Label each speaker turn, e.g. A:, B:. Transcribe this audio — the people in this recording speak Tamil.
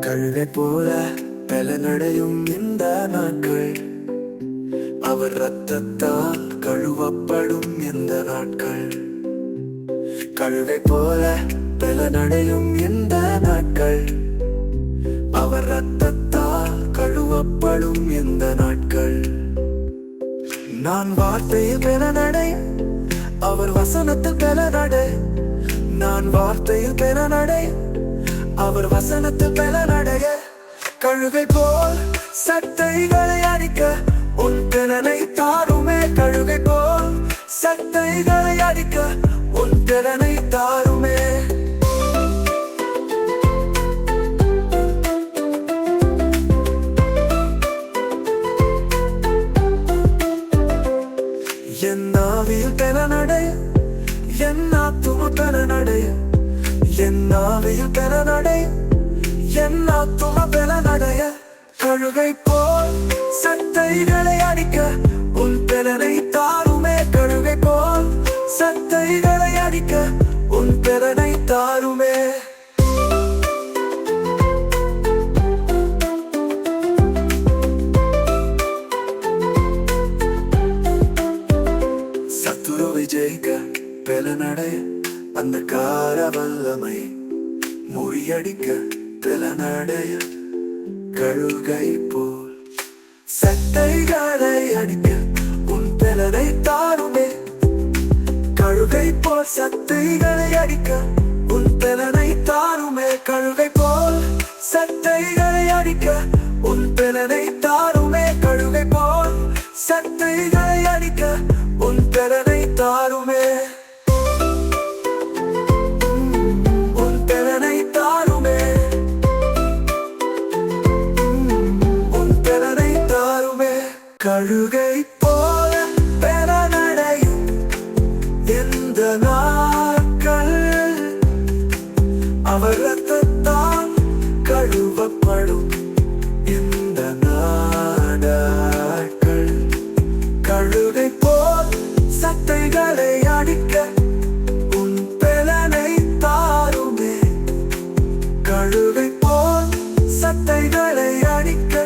A: கழுதை போல பலனடையும் இந்த நாட்கள். அவர் ரத்தத்தால் கழுவப்படும் இந்த நாட்கள். கழுதை போல பலனடையும் இந்த நாட்கள். அவர் ரத்தத்தால் கழுவப்படும் இந்த நாட்கள். நான் வார்த்தையில் பலனடை அவர் வசனத்தில் பலனடை. நான் வார்த்தையில் பலனடை. அவர் வசனத்தில் பலனடைய கழுகை போல் சட்டைகளை அடிக்க உன் திறனை தாருமே. கழுகை போல் சட்டைகளை அடிக்க உன் திறனை தாருமே. என் ஆவியில் பெறநடை என் ஆத்தும என்னாவையில் பெற நடை பெறநடை என் ஆத்தும பெறநடைய கழுகை போல் சத்தைகளை அடிக்க உன் பெறனை தாருமே கழுகை போல் சத்தைகளை அடிக்க உன் பெறனை தாருமே. சத்துருவை ஜெயிக்க பெலனடைய அந்த கார வல்லமை முறியடிக்க பெலனடைய கழுகை போல். சட்டைகளை அடிக்க உன் பெலனை தாருமே கழுகை போல் சத்தைகளை அடிக்க அழுகை போல பெற நடையும் எந்த நாட்கள்? அவர் ரத்தத்தான் கழுவப்படும் இந்த நாடாக்கள் கழுகை போல் சட்டைகளை அடிக்க உன் பெலனை தாருமே. கழுகை போல் சட்டைகளை அடிக்க